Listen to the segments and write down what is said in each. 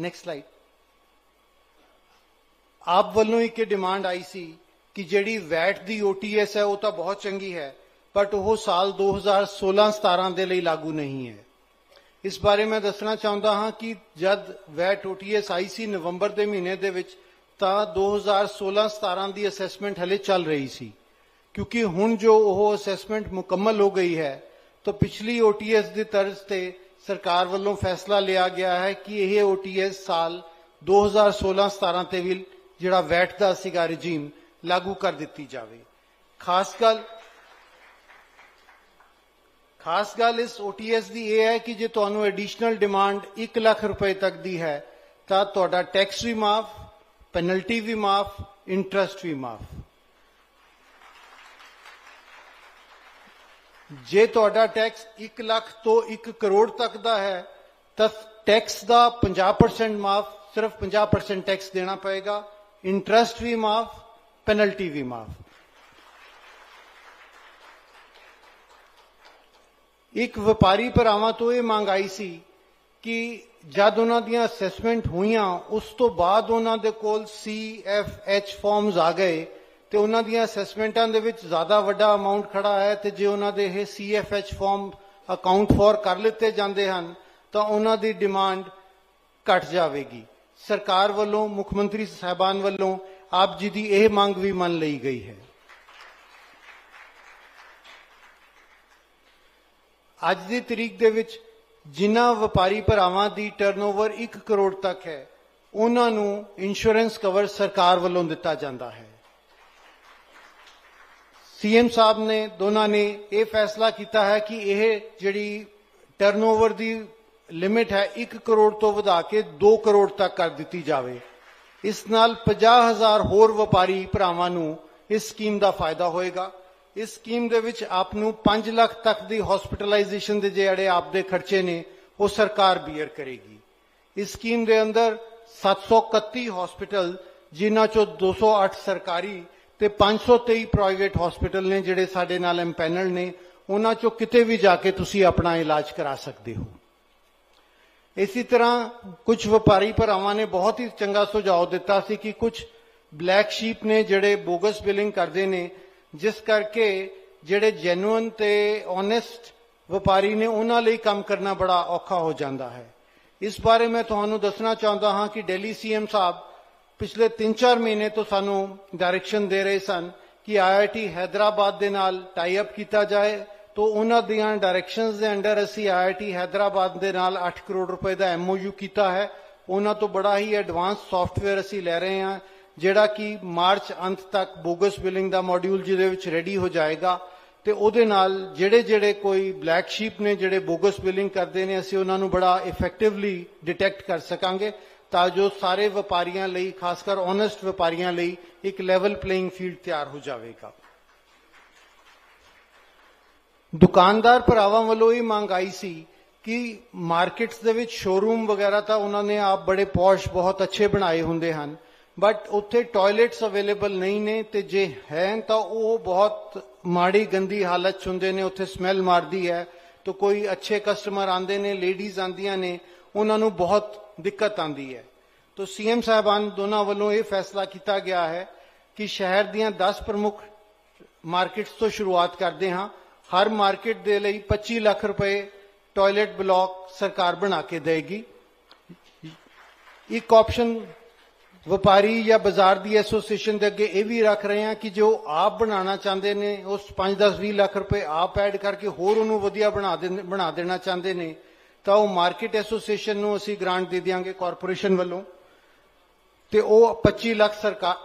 Next slide ਆਪ ਵੱਲੋਂ ਇੱਕ ਡਿਮਾਂਡ ਆਈ ਸੀ ਕਿ ਜਿਹੜੀ ਵੈਟ ਦੀ ਓਟੀਐਸ ਹੈ, ਉਹ ਤਾਂ ਬਹੁਤ ਚੰਗੀ ਹੈ ਬਟ ਉਹ ਸਾਲ 2016-17 ਦੇ ਲਈ ਲਾਗੂ ਨਹੀਂ ਹੈ। ਇਸ ਬਾਰੇ ਮੈਂ ਦੱਸਣਾ ਚਾਹੁੰਦਾ ਹਾਂ ਕਿ ਜਦ ਵੈਟ ਓਟੀਐਸ ਆਈ ਸੀ ਨਵੰਬਰ ਦੇ ਮਹੀਨੇ ਦੇ ਵਿੱਚ, ਤਾਂ 2016-17 ਦੀ ਅਸੈਸਮੈਂਟ ਹਲੇ ਚੱਲ ਰਹੀ ਸੀ। ਕਿਉਂਕਿ ਹੁਣ ਜੋ ਉਹ ਅਸੈਸਮੈਂਟ ਮੁਕੰਮਲ ਹੋ ਗਈ ਹੈ, ਤਾਂ ਪਿਛਲੀ ਓਟੀਐਸ ਦੀ ਤਰਜ਼ ਤੇ ਸਰਕਾਰ ਵੱਲੋਂ ਫੈਸਲਾ ਲਿਆ ਗਿਆ ਹੈ ਕਿ ਇਹ ਓਟੀਐਸ ਸਾਲ 2016-17 ਤੇ ਵੀ ਜਿਹੜਾ ਵੈਟ ਦਾ ਸੀਗਾ ਰਜੀਮ, ਲਾਗੂ ਕਰ ਦਿੱਤੀ ਜਾਵੇ। ਖਾਸ ਗੱਲ ਖਾਸ ਗੱਲ ਇਸ OTS ਦੀ ਇਹ ਹੈ ਕਿ ਜੇ ਤੁਹਾਨੂੰ ਐਡੀਸ਼ਨਲ ਡਿਮਾਂਡ 1 ਲੱਖ ਰੁਪਏ ਤੱਕ ਦੀ ਹੈ, ਤਾਂ ਤੁਹਾਡਾ ਟੈਕਸ ਵੀ ਮਾਫ, ਪੈਨਲਟੀ ਵੀ ਮਾਫ, ਇੰਟਰਸਟ ਵੀ ਮਾਫ। ਜੇ ਤੁਹਾਡਾ ਟੈਕਸ 1 ਲੱਖ ਤੋਂ 1 ਕਰੋੜ ਤੱਕ ਦਾ ਹੈ, ਤਾਂ ਟੈਕਸ ਦਾ 50% ਮਾਫ, ਸਿਰਫ 50% ਟੈਕਸ ਦੇਣਾ ਪਏਗਾ ਇੰਟਰਸਟ ਵੀ ਮਾਫ ਪੈਨਲਟੀ ਵੀ ਮਾਫ। ਇੱਕ ਵਪਾਰੀ ਭਰਾਵਾਂ ਤੋਂ ਇਹ ਮੰਗ ਆਈ ਸੀ ਕਿ ਜਦ ਉਹਨਾਂ ਦੀਆਂ ਅਸੈਸਮੈਂਟ ਹੋਈਆਂ, ਉਸ ਤੋਂ ਬਾਅਦ ਉਹਨਾਂ ਦੇ ਕੋਲ CFH ਫਾਰਮਸ ਆ ਗਏ ਤੇ ਉਹਨਾਂ ਦੀਆਂ ਅਸੈਸਮੈਂਟਾਂ ਦੇ ਵਿੱਚ ਜ਼ਿਆਦਾ ਵੱਡਾ ਅਮਾਉਂਟ ਖੜਾ ਹੈ ਤੇ ਜੇ ਉਹਨਾਂ ਦੇ ਇਹ CFH ਫਾਰਮ ਅਕਾਊਂਟ ਫੋਰ ਕਰ ਲਿੱਤੇ ਜਾਂਦੇ ਹਨ, ਤਾਂ ਉਹਨਾਂ ਦੀ ਡਿਮਾਂਡ ਘਟ ਜਾਵੇਗੀ। ਸਰਕਾਰ ਵੱਲੋਂ, ਮੁੱਖ ਮੰਤਰੀ ਸਾਹਿਬਾਨ ਵੱਲੋਂ ਆਪ ਜੀ ਦੀ ਇਹ ਮੰਗ ਵੀ ਮੰਨ ਲਈ ਗਈ ਹੈ। ਅੱਜ ਦੀ ਤਰੀਕ ਦੇ ਵਿੱਚ ਜਿਨ੍ਹਾਂ ਵਪਾਰੀ ਭਰਾਵਾਂ ਦੀ ਟਰਨਓਵਰ 1 ਕਰੋੜ ਤੱਕ ਹੈ, ਉਹਨਾਂ ਨੂੰ ਇੰਸ਼ੋਰੈਂਸ ਕਵਰ ਸਰਕਾਰ ਵੱਲੋਂ ਦਿੱਤਾ ਜਾਂਦਾ ਹੈ। ਸੀਐਮ ਸਾਹਿਬ ਨੇ, ਦੋਨਾਂ ਨੇ ਇਹ ਫੈਸਲਾ ਕੀਤਾ ਹੈ ਕਿ ਇਹ ਜਿਹੜੀ ਟਰਨਓਵਰ ਦੀ ਲਿਮਿਟ ਹੈ 1 ਕਰੋੜ ਤੋਂ ਵਧਾ ਕੇ 2 ਕਰੋੜ ਤੱਕ ਕਰ ਦਿੱਤੀ ਜਾਵੇ। ਇਸ ਨਾਲ 50000 ਹੋਰ ਵਪਾਰੀ ਭਰਾਵਾਂ ਨੂੰ ਇਸ ਸਕੀਮ ਦਾ ਫਾਇਦਾ ਹੋਏਗਾ। ਇਸ ਸਕੀਮ ਦੇ ਵਿੱਚ ਆਪ ਨੂੰ 5 ਲੱਖ ਤੱਕ ਦੀ ਹਸਪੀਟਲਾਈਜੇਸ਼ਨ ਦੇ ਜਿਹੜੇ ਆਪ ਦੇ ਖਰਚੇ ਨੇ, ਉਹ ਸਰਕਾਰ ਬੀਅਰ ਕਰੇਗੀ। ਇਸ ਸਕੀਮ ਦੇ ਅੰਦਰ 731 ਹਸਪੀਟਲ ਜਿਨ੍ਹਾਂ ਚੋਂ 208 ਸਰਕਾਰੀ ਤੇ 523 ਪ੍ਰਾਈਵੇਟ ਹਸਪੀਟਲ ਨੇ ਜਿਹੜੇ ਸਾਡੇ ਨਾਲ ਐਮਪੈਨਲ ਨੇ, ਉਹਨਾਂ ਚੋਂ ਕਿਤੇ ਵੀ ਜਾ ਕੇ ਤੁਸੀਂ ਆਪਣਾ ਇਲਾਜ ਕਰਾ ਸਕਦੇ ਹੋ। ਇਸੇ ਤਰ੍ਹਾਂ ਕੁਝ ਵਪਾਰੀ ਭਰਾਵਾਂ ਨੇ ਬਹੁਤ ਹੀ ਚੰਗਾ ਸੁਝਾਅ ਦਿੱਤਾ ਸੀ ਕਿ ਕੁਝ ਬਲੈਕ ਸ਼ੀਪ ਨੇ ਜਿਹੜੇ ਬੋਗਸ ਬਿਲਿੰਗ ਕਰਦੇ ਨੇ, ਜਿਸ ਕਰਕੇ ਜਿਹੜੇ ਜੈਨੂਇਨ ਤੇ ਓਨੈਸਟ ਵਪਾਰੀ ਨੇ, ਉਹਨਾਂ ਲਈ ਕੰਮ ਕਰਨਾ ਬੜਾ ਔਖਾ ਹੋ ਜਾਂਦਾ ਹੈ। ਇਸ ਬਾਰੇ ਮੈਂ ਤੁਹਾਨੂੰ ਦੱਸਣਾ ਚਾਹੁੰਦਾ ਹਾਂ ਕਿ ਦਿੱਲੀ ਸੀਐਮ ਸਾਹਿਬ ਪਿਛਲੇ 3-4 ਮਹੀਨੇ ਤੋਂ ਸਾਨੂੰ ਡਾਇਰੈਕਸ਼ਨ ਦੇ ਰਹੇ ਸਨ ਕਿ ਆਈਆਈਟੀ ਹైదరాబాద్ ਦੇ ਨਾਲ ਟਾਈ ਅਪ ਕੀਤਾ ਜਾਏ, ਤੋਂ ਉਹਨਾਂ ਦੀਆਂ ਡਾਇਰੈਕਸ਼ਨਸ ਦੇ ਅੰਡਰ ਅਸੀਂ ਆਈਆਈਟੀ ਹైదరాబాద్ ਦੇ ਨਾਲ 8 ਕਰੋੜ ਰੁਪਏ ਦਾ ਐਮਓਯੂ ਕੀਤਾ ਹੈ। ਉਹਨਾਂ ਤੋਂ ਬੜਾ ਹੀ ਐਡਵਾਂਸ ਸੌਫਟਵੇਅਰ ਅਸੀਂ ਲੈ ਰਹੇ ਹਾਂ, ਜਿਹੜਾ ਕਿ ਮਾਰਚ ਅੰਤ ਤੱਕ ਬੋਗਸ ਬਿਲਿੰਗ ਦਾ ਮੋਡਿਊਲ ਜਿਹਦੇ ਵਿੱਚ ਰੈਡੀ ਹੋ ਜਾਏਗਾ। ਤੇ ਉਹਦੇ ਨਾਲ ਜਿਹੜੇ ਜਿਹੜੇ ਕੋਈ ਬਲੈਕ ਸ਼ੀਪ ਨੇ, ਜਿਹੜੇ ਬੋਗਸ ਬਿਲਿੰਗ ਕਰਦੇ ਨੇ, ਅਸੀਂ ਉਹਨਾਂ ਨੂੰ ਬੜਾ ਇਫੈਕਟਿਵਲੀ ਡਿਟੈਕਟ ਕਰ ਸਕਾਂਗੇ। ਤਾਂ ਜੋ ਸਾਰੇ ਵਪਾਰੀਆਂ ਲਈ, ਖਾਸ ਕਰ ਓਨੈਸਟ ਵਪਾਰੀਆਂ ਲਈ, ਇੱਕ ਲੈਵਲ ਪਲੇਇੰਗ ਫੀਲਡ ਤਿਆਰ ਹੋ ਜਾਵੇਗਾ। ਦੁਕਾਨਦਾਰ ਭਰਾਵਾਂ ਵੱਲੋਂ ਇਹ ਮੰਗ ਆਈ ਸੀ ਕਿ ਮਾਰਕੀਟਸ ਦੇ ਵਿੱਚ ਸ਼ੋਰੂਮ ਵਗੈਰਾ ਤਾਂ ਉਹਨਾਂ ਨੇ ਆਪ ਬੜੇ ਪੌਸ਼ ਬਹੁਤ ਅੱਛੇ ਬਣਾਏ ਹੁੰਦੇ ਹਨ ਬਟ ਉੱਥੇ ਟਾਇਲਟਸ ਅਵੇਲੇਬਲ ਨਹੀਂ ਨੇ ਤੇ ਜੇ ਹੈ ਤਾਂ ਉਹ ਬਹੁਤ ਮਾੜੀ, ਗੰਦੀ ਹਾਲਤ 'ਚ ਹੁੰਦੇ ਨੇ, ਉੱਥੇ ਸਮੈਲ ਮਾਰਦੀ ਹੈ, ਤਾਂ ਕੋਈ ਅੱਛੇ ਕਸਟਮਰ ਆਂਦੇ ਨੇ ਲੇਡੀਜ਼ ਆਂਦੀਆਂ ਨੇ, ਉਹਨਾਂ ਨੂੰ ਬਹੁਤ ਦਿੱਕਤ ਆਂਦੀ ਹੈ। ਤਾਂ ਸੀਐਮ ਸਾਹਿਬਾਨ ਦੋਨਾਂ ਵੱਲੋਂ ਇਹ ਫੈਸਲਾ ਕੀਤਾ ਗਿਆ ਹੈ ਕਿ ਸ਼ਹਿਰ ਦੀਆਂ 10 ਪ੍ਰਮੁੱਖ ਮਾਰਕੀਟਸ ਤੋਂ ਸ਼ੁਰੂਆਤ ਕਰਦੇ ਹਾਂ। ਹਰ ਮਾਰਕੀਟ ਦੇ ਲਈ 25 ਲੱਖ ਰੁਪਏ ਟਾਇਲਟ ਬਲਾਕ ਸਰਕਾਰ ਬਣਾ ਕੇ ਦੇਗੀ ਇੱਕ ਆਪਸ਼ਨ ਵਪਾਰੀ ਜਾਂ ਬਾਜ਼ਾਰ ਦੀ ਐਸੋਸੀਏਸ਼ਨ ਦੇ ਅੱਗੇ ਇਹ ਵੀ ਰੱਖ ਰਹੇ ਹਾਂ ਕਿ ਜੋ ਆਪ ਬਣਾਉਣਾ ਚਾਹੁੰਦੇ ਨੇ, ਉਸ 5-10 20 ਲੱਖ ਰੁਪਏ ਆਪ ਐਡ ਕਰਕੇ ਹੋਰ ਉਹਨੂੰ ਵਧੀਆ ਬਣਾ ਦੇ, ਬਣਾ ਦੇਣਾ ਚਾਹੁੰਦੇ ਨੇ। ਤਾਂ ਉਹ ਮਾਰਕੀਟ ਐਸੋਸੀਏਸ਼ਨ ਨੂੰ ਅਸੀਂ ਗ੍ਰਾਂਟ ਦੇ ਦਿਆਂਗੇ ਕਾਰਪੋਰੇਸ਼ਨ ਵੱਲੋਂ। ਤੇ ਉਹ 25 ਲੱਖ ਸਰਕਾਰ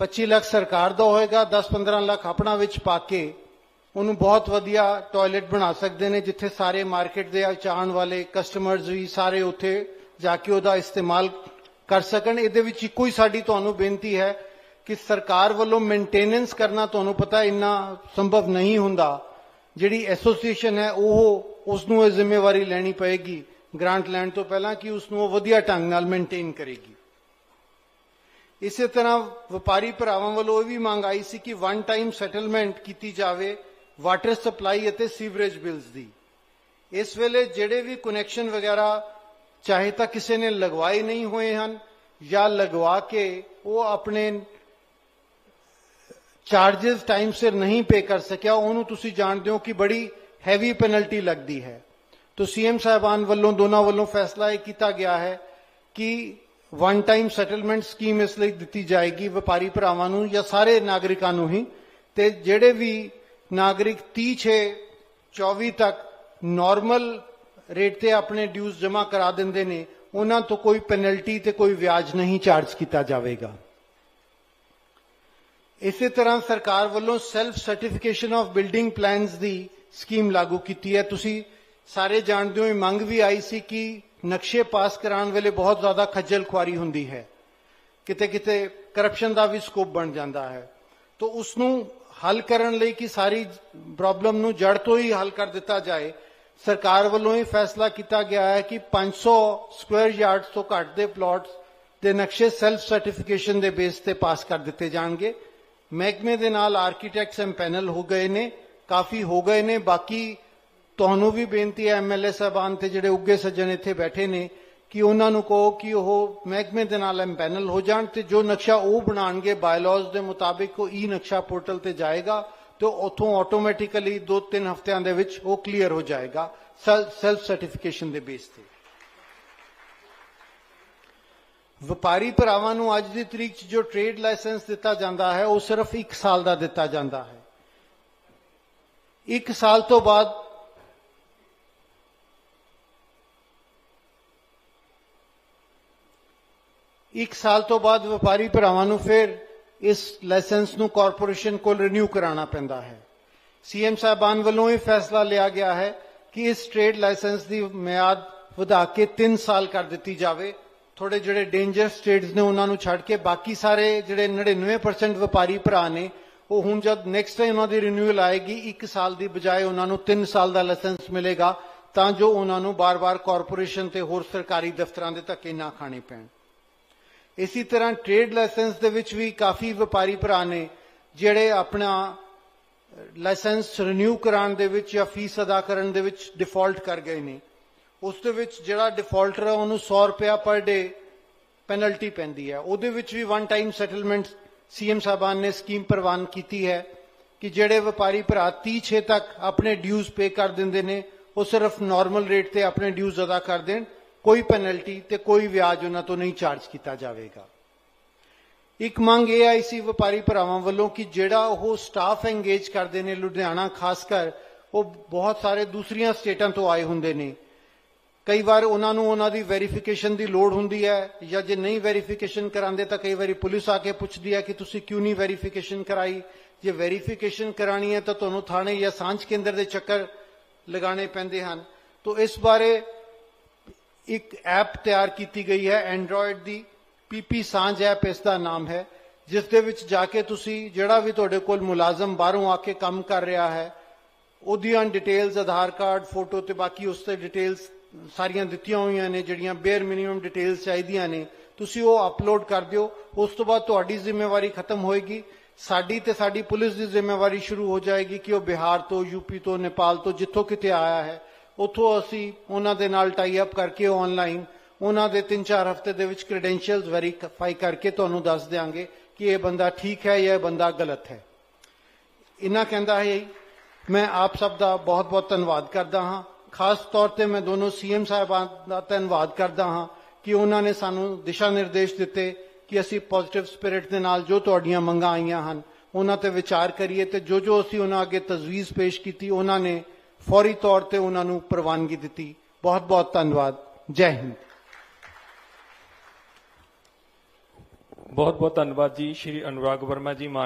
25 ਲੱਖ ਸਰਕਾਰ ਦਾ ਹੋਏਗਾ 10-15 ਲੱਖ ਆਪਣਾ ਵਿੱਚ ਪਾ ਕੇ ਉਹਨੂੰ ਬਹੁਤ ਵਧੀਆ ਟਾਇਲਟ ਬਣਾ ਸਕਦੇ ਨੇ, ਜਿੱਥੇ ਸਾਰੇ ਮਾਰਕੀਟ ਦੇ ਚਾਹਣ ਵਾਲੇ ਕਸਟਮਰਸ ਵੀ ਸਾਰੇ ਉੱਥੇ ਜਾ ਕੇ ਉਹਦਾ ਇਸਤੇਮਾਲ ਕਰ ਸਕਣ। ਇਹਦੇ ਵਿੱਚ ਇੱਕੋ ਹੀ ਸਾਡੀ ਤੁਹਾਨੂੰ ਬੇਨਤੀ ਹੈ ਕਿ ਸਰਕਾਰ ਵੱਲੋਂ ਮੇਨਟੇਨੈਂਸ ਕਰਨਾ ਤੁਹਾਨੂੰ ਪਤਾ ਇੰਨਾ ਸੰਭਵ ਨਹੀਂ ਹੁੰਦਾ। ਜਿਹੜੀ ਐਸੋਸੀਏਸ਼ਨ ਹੈ, ਉਹ ਉਸ ਨੂੰ ਇਹ ਜ਼ਿੰਮੇਵਾਰੀ ਲੈਣੀ ਪਏਗੀ ਗ੍ਰਾਂਟ ਲੈਣ ਤੋਂ ਪਹਿਲਾਂ ਕਿ ਉਸ ਨੂੰ ਉਹ ਵਧੀਆ ਢੰਗ ਨਾਲ ਮੇਨਟੇਨ ਕਰੇਗੀ। ਇਸੇ ਤਰ੍ਹਾਂ ਵਪਾਰੀ ਭਰਾਵਾਂ ਵੱਲੋਂ ਇਹ ਵੀ ਮੰਗ ਆਈ ਸੀ ਕਿ ਵਨ ਟਾਈਮ ਸੈਟਲਮੈਂਟ ਕੀਤੀ ਜਾਵੇ ਵਾਟਰ ਸਪਲਾਈ ਅਤੇ ਸੀਵਰੇਜ ਬਿਲਸ ਦੀ। ਇਸ ਵੇਲੇ ਜਿਹੜੇ ਵੀ ਕਨੈਕਸ਼ਨ ਵਗੈਰਾ ਚਾਹੇ ਤਾਂ ਕਿਸੇ ਨੇ ਲਗਵਾਏ ਨਹੀਂ ਹੋਏ ਹਨ ਜਾਂ ਲਗਵਾ ਕੇ ਉਹ ਆਪਣੇ ਚਾਰजेस ਟਾਈਮ ਸਿਰ ਨਹੀਂ ਪੇ ਕਰ ਸਕਿਆ, ਉਹਨੂੰ ਤੁਸੀਂ ਜਾਣਦੇ ਹੋ ਕਿ ਬੜੀ ਹੈਵੀ ਪੈਨਲਟੀ ਲੱਗਦੀ ਹੈ। ਤੋ ਸੀਐਮ ਸਾਹਿਬਾਨ ਵੱਲੋਂ, ਦੋਨਾਂ ਵੱਲੋਂ ਫੈਸਲਾ ਇਹ ਕੀਤਾ ਗਿਆ ਹੈ ਕਿ ਵਨ ਟਾਈਮ ਸੈਟਲਮੈਂਟ ਸਕੀਮ ਇਸ ਲਈ ਦਿੱਤੀ ਜਾਏਗੀ ਵਪਾਰੀ ਭਰਾਵਾਂ ਨੂੰ ਜਾਂ ਸਾਰੇ ਨਾਗਰਿਕਾਂ ਨੂੰ ਹੀ। ਤੇ ਜਿਹੜੇ ਵੀ ਨਾਗਰਿਕ 30 6 24 ਤੱਕ ਨਾਰਮਲ ਰੇਟ ਤੇ ਆਪਣੇ ਡਿਊਜ਼ ਜਮ੍ਹਾਂ ਕਰਾ ਦਿੰਦੇ ਨੇ, ਉਹਨਾਂ ਤੋਂ ਕੋਈ ਪੈਨਲਟੀ ਤੇ ਕੋਈ ਵਿਆਜ ਨਹੀਂ ਚਾਰਜ ਕੀਤਾ ਜਾਵੇਗਾ। ਇਸੇ ਤਰ੍ਹਾਂ ਸਰਕਾਰ ਵੱਲੋਂ self certification of building plans the scheme ਲਾਗੂ ਕੀਤੀ ਹੈ। ਤੁਸੀਂ ਸਾਰੇ ਜਾਣਦੇ ਹੋ, ਇਹ ਮੰਗ ਵੀ ਆਈ ਸੀ ਕਿ ਨਕਸ਼ੇ ਪਾਸ ਕਰਾਉਣ ਵੇਲੇ ਬਹੁਤ ਜ਼ਿਆਦਾ ਖੱਜਲ ਖੁਆਰੀ ਹੁੰਦੀ ਹੈ। ਕਿਤੇ ਕਿਤੇ ਕਰਪਸ਼ਨ ਦਾ ਵੀ ਸਕੋਪ ਬਣ ਜਾਂਦਾ ਹੈ। ਤੋਂ ਉਸ ਨੂੰ ਹੱਲ ਕਰਨ ਲਈ ਕਿ ਸਾਰੀ ਪ੍ਰੋਬਲਮ ਨੂੰ ਜੜ ਤੋਂ ਹੀ ਹੱਲ ਕਰ ਦਿੱਤਾ ਜਾਏ, ਸਰਕਾਰ ਵੱਲੋਂ ਇਹ ਫੈਸਲਾ ਕੀਤਾ ਗਿਆ ਹੈ ਕਿ 500 ਸਕੁਅਰ ਯਾਰਡਸ ਤੋਂ ਘੱਟ ਦੇ ਪਲਾਟਸ ਦੇ ਨਕਸ਼ੇ ਸੈਲਫ ਸਰਟੀਫਿਕੇਸ਼ਨ ਦੇ ਬੇਸ ਤੇ ਪਾਸ ਕਰ ਦਿੱਤੇ ਜਾਣਗੇ। ਮਹਿਕਮੇ ਦੇ ਨਾਲ ਆਰਕੀਟੈਕਟਸ ਪੈਨਲ ਹੋ ਗਏ ਨੇ, ਕਾਫੀ ਹੋ ਗਏ ਨੇ। ਬਾਕੀ ਤੁਹਾਨੂੰ ਵੀ ਬੇਨਤੀ ਹੈ ਐਮਐਲਏ ਸਾਹਿਬਾਨ ਤੇ ਜਿਹੜੇ ਉੱਗੇ ਸੱਜਣ ਇੱਥੇ ਬੈਠੇ ਨੇ, ਕਿ ਉਹਨਾਂ ਨੂੰ ਕਹੋ ਕਿ ਉਹ ਮਹਿਕਮੇ ਦੇ ਨਾਲ ਪੈਨਲ ਹੋ ਜਾਣ ਤੇ ਜੋ ਨਕਸ਼ਾ ਉਹ ਬਣਾਣਗੇ ਬਾਇਲਾਜ਼ ਦੇ ਮੁਤਾਬਿਕ ਉਹ ਈ ਨਕਸ਼ਾ ਪੋਰਟਲ ਤੇ ਜਾਏਗਾ ਤੇ ਉਥੋਂ ਆਟੋਮੈਟਿਕਲੀ 2-3 ਹਫ਼ਤਿਆਂ ਦੇ ਵਿੱਚ ਉਹ ਕਲੀਅਰ ਹੋ ਜਾਏਗਾ ਸੈਲਫ ਸਰਟੀਫਿਕੇਸ਼ਨ ਦੇ ਬੇਸ ਤੇ। ਵਪਾਰੀ ਭਰਾਵਾਂ ਨੂੰ ਅੱਜ ਦੀ ਤਰੀਕ 'ਚ ਜੋ ਟ੍ਰੇਡ ਲਾਇਸੈਂਸ ਦਿੱਤਾ ਜਾਂਦਾ ਹੈ, ਉਹ ਸਿਰਫ 1 ਸਾਲ ਦਾ ਦਿੱਤਾ ਜਾਂਦਾ ਹੈ। 1 ਸਾਲ ਤੋਂ ਬਾਅਦ ਇੱਕ ਸਾਲ ਤੋਂ ਬਾਅਦ ਵਪਾਰੀ ਭਰਾਵਾਂ ਨੂੰ ਫਿਰ ਇਸ ਲਾਇਸੈਂਸ ਨੂੰ ਕਾਰਪੋਰੇਸ਼ਨ ਕੋਲ ਰੀਨਿਊ ਕਰਾਉਣਾ ਪੈਂਦਾ ਹੈ। ਸੀਐਮ ਸਾਹਿਬਾਨ ਵੱਲੋਂ ਇਹ ਫੈਸਲਾ ਲਿਆ ਗਿਆ ਹੈ ਕਿ ਇਸ ਟ੍ਰੇਡ ਲਾਇਸੈਂਸ ਦੀ ਮਿਆਦ ਵਧਾ ਕੇ 3 ਸਾਲ ਕਰ ਦਿੱਤੀ ਜਾਵੇ। ਥੋੜੇ ਜਿਹੜੇ ਡੇਂਜਰ ਸਟੇਟਸ ਨੇ ਉਹਨਾਂ ਨੂੰ ਛੱਡ ਕੇ ਬਾਕੀ ਸਾਰੇ ਜਿਹੜੇ 99% ਵਪਾਰੀ ਭਰਾ ਨੇ, ਉਹ ਹੁਣ ਜਦ ਨੈਕਸਟ ਟਾਈਮ ਉਹਨਾਂ ਦੀ ਰੀਨਿਊਅਲ ਆਏਗੀ 1 ਸਾਲ ਦੀ ਬਜਾਏ ਉਹਨਾਂ ਨੂੰ 3 ਸਾਲ ਦਾ ਲਾਇਸੈਂਸ ਮਿਲੇਗਾ, ਤਾਂ ਜੋ ਉਹਨਾਂ ਨੂੰ ਬਾਰ-ਬਾਰ ਕਾਰਪੋਰੇਸ਼ਨ ਤੇ ਹੋਰ ਸਰਕਾਰੀ ਦਫ਼ਤਰਾਂ ਦੇ ਧੱਕੇ ਨਾ ਖਾਣੇ ਪੈਣ। ਇਸੇ ਤਰ੍ਹਾਂ ਟ੍ਰੇਡ ਲਾਇਸੈਂਸ ਦੇ ਵਿੱਚ ਵੀ ਕਾਫੀ ਵਪਾਰੀ ਭਰਾ ਨੇ, ਜਿਹੜੇ ਆਪਣਾ ਲਾਇਸੈਂਸ ਰੀਨਿਊ ਕਰਾਉਣ ਦੇ ਵਿੱਚ ਜਾਂ ਫੀਸ ਅਦਾ ਕਰਨ ਦੇ ਵਿੱਚ ਡਿਫਾਲਟ ਕਰ ਗਏ ਨੇ। ਉਸ ਦੇ ਵਿੱਚ ਜਿਹੜਾ ਡਿਫਾਲਟਰ ਹੈ, ਉਹਨੂੰ 100 ਰੁਪਿਆ ਪਰ ਡੇ ਪੈਨਲਟੀ ਪੈਂਦੀ ਹੈ। ਉਹਦੇ ਵਿੱਚ ਵੀ ਵਨ ਟਾਈਮ ਸੈਟਲਮੈਂਟ ਸੀਐਮ ਸਾਹਿਬਾਨ ਨੇ ਸਕੀਮ ਪ੍ਰਵਾਨ ਕੀਤੀ ਹੈ ਕਿ ਜਿਹੜੇ ਵਪਾਰੀ ਭਰਾ 30 6 ਤੱਕ ਆਪਣੇ ਡਿਊਜ਼ ਪੇ ਕਰ ਦਿੰਦੇ ਨੇ, ਉਹ ਸਿਰਫ ਨਾਰਮਲ ਰੇਟ ਤੇ ਆਪਣੇ ਡਿਊਜ਼ ਅਦਾ ਕਰ ਦੇਣ। ਕੋਈ ਪੈਨਲਟੀ ਤੇ ਕੋਈ ਵਿਆਜ ਉਹਨਾਂ ਤੋਂ ਨਹੀਂ ਚਾਰਜ ਕੀਤਾ ਜਾਵੇਗਾ। ਇੱਕ ਮੰਗ ਇਹ ਆਈ ਸੀ ਵਪਾਰੀ ਭਰਾਵਾਂ ਵੱਲੋਂ ਕਿ ਜਿਹੜਾ ਉਹ ਸਟਾਫ ਐਂਗੇਜ ਕਰਦੇ ਨੇ ਲੁਧਿਆਣਾ ਖਾਸ ਕਰ ਉਹ ਬਹੁਤ ਸਾਰੇ ਦੂਸਰੀਆਂ ਸਟੇਟਾਂ ਤੋਂ ਆਏ ਹੁੰਦੇ ਨੇ। ਕਈ ਵਾਰ ਉਹਨਾਂ ਨੂੰ ਉਹਨਾਂ ਦੀ ਵੈਰੀਫਿਕੇਸ਼ਨ ਦੀ ਲੋੜ ਹੁੰਦੀ ਹੈ ਜਾਂ ਜੇ ਨਹੀਂ ਵੈਰੀਫਿਕੇਸ਼ਨ ਕਰਾਉਂਦੇ ਤਾਂ ਕਈ ਵਾਰੀ ਪੁਲਿਸ ਆ ਕੇ ਪੁੱਛਦੀ ਹੈ ਕਿ ਤੁਸੀਂ ਕਿਉਂ ਨਹੀਂ ਵੈਰੀਫਿਕੇਸ਼ਨ ਕਰਾਈ? ਜੇ ਵੈਰੀਫਿਕੇਸ਼ਨ ਕਰਾਣੀ ਹੈ ਤਾਂ ਤੁਹਾਨੂੰ ਥਾਣੇ ਜਾਂ ਸਾਂਝ ਕੇਂਦਰ ਦੇ ਚੱਕਰ ਲਗਾਉਣੇ ਪੈਂਦੇ ਹਨ। ਤੋਂ ਇਸ ਬਾਰੇ ਇੱਕ ਐਪ ਤਿਆਰ ਕੀਤੀ ਗਈ ਹੈ ਐਂਡਰੋਇਡ ਦੀ। ਪੀਪੀ ਸਾਂਝ ਐਪ ਇਸ ਦਾ ਨਾਮ ਹੈ, ਜਿਸ ਦੇ ਵਿੱਚ ਜਾ ਕੇ ਤੁਸੀਂ ਜਿਹੜਾ ਵੀ ਤੁਹਾਡੇ ਕੋਲ ਮੁਲਾਜ਼ਮ ਬਾਹਰੋਂ ਆ ਕੇ ਕੰਮ ਕਰ ਰਿਹਾ ਹੈ, ਉਹਦੀਆਂ ਡਿਟੇਲਸ, ਆਧਾਰ ਕਾਰਡ, ਫੋਟੋ ਤੇ ਬਾਕੀ ਉਸ ਤੇ ਡਿਟੇਲਸ ਸਾਰੀਆਂ ਦਿੱਤੀਆਂ ਹੋਈਆਂ ਨੇ, ਜਿਹੜੀਆਂ ਬੇਅਰ ਮਿਨੀਮਮ ਡਿਟੇਲਸ ਚਾਹੀਦੀਆਂ ਨੇ, ਤੁਸੀਂ ਉਹ ਅਪਲੋਡ ਕਰ ਦਿਓ। ਉਸ ਤੋਂ ਬਾਅਦ ਤੁਹਾਡੀ ਜ਼ਿੰਮੇਵਾਰੀ ਖਤਮ ਹੋਏਗੀ। ਸਾਡੀ ਤੇ ਸਾਡੀ ਪੁਲਿਸ ਦੀ ਜ਼ਿੰਮੇਵਾਰੀ ਸ਼ੁਰੂ ਹੋ ਜਾਏਗੀ ਕਿ ਉਹ ਬਿਹਾਰ ਤੋਂ ਯੂਪੀ ਤੋਂ, ਨੇਪਾਲ ਤੋਂ ਜਿੱਥੋਂ ਕਿਤੇ ਆਇਆ ਹੈ, ਉੱਥੋਂ ਅਸੀਂ ਉਹਨਾਂ ਦੇ ਨਾਲ ਟਾਈ ਅਪ ਕਰਕੇ ਆਨਲਾਈਨ ਉਹਨਾਂ ਦੇ 3-4 ਹਫ਼ਤੇ ਦੇ ਵਿੱਚ ਕ੍ਰੈਡੈਂਸ਼ੀਅਲਸ ਵੈਰੀਫਾਈ ਕਰਕੇ ਤੁਹਾਨੂੰ ਦੱਸ ਦਿਆਂਗੇ ਕਿ ਇਹ ਬੰਦਾ ਠੀਕ ਹੈ ਜਾਂ ਇਹ ਬੰਦਾ ਗਲਤ ਹੈ। ਇਨਾ ਕਹਿੰਦਾ ਹੈ, ਮੈਂ ਆਪ ਸਭ ਦਾ ਬਹੁਤ-ਬਹੁਤ ਧੰਨਵਾਦ ਕਰਦਾ ਹਾਂ। ਖਾਸ ਤੌਰ ਤੇ ਮੈਂ ਦੋਨੋਂ ਸੀਐਮ ਸਾਹਿਬਾਨ ਦਾ ਧੰਨਵਾਦ ਕਰਦਾ ਹਾਂ ਕਿ ਉਹਨਾਂ ਨੇ ਸਾਨੂੰ ਦਿਸ਼ਾ ਨਿਰਦੇਸ਼ ਦਿੱਤੇ ਕਿ ਅਸੀਂ ਪੋਜ਼ਿਟਿਵ ਸਪਿਰਿਟ ਦੇ ਨਾਲ ਜੋ ਤੁਹਾਡੀਆਂ ਮੰਗਾਂ ਆਈਆਂ ਹਨ, ਉਹਨਾਂ ਤੇ ਵਿਚਾਰ ਕਰੀਏ ਤੇ ਜੋ ਜੋ ਅਸੀਂ ਉਹਨਾਂ ਅੱਗੇ ਤਜਵੀਜ਼ ਪੇਸ਼ ਕੀਤੀ, ਉਹਨਾਂ ਨੇ ਫੌਰੀ ਤੌਰ ਤੇ ਉਹਨਾਂ ਨੂੰ ਪ੍ਰਵਾਨਗੀ ਦਿੱਤੀ। ਬਹੁਤ ਬਹੁਤ ਧੰਨਵਾਦ। ਜੈ ਹਿੰਦ। ਬਹੁਤ ਬਹੁਤ ਧੰਨਵਾਦ ਜੀ, ਸ਼੍ਰੀ ਅਨੁਰਾਗ ਵਰਮਾ ਜੀ, ਮਾਨ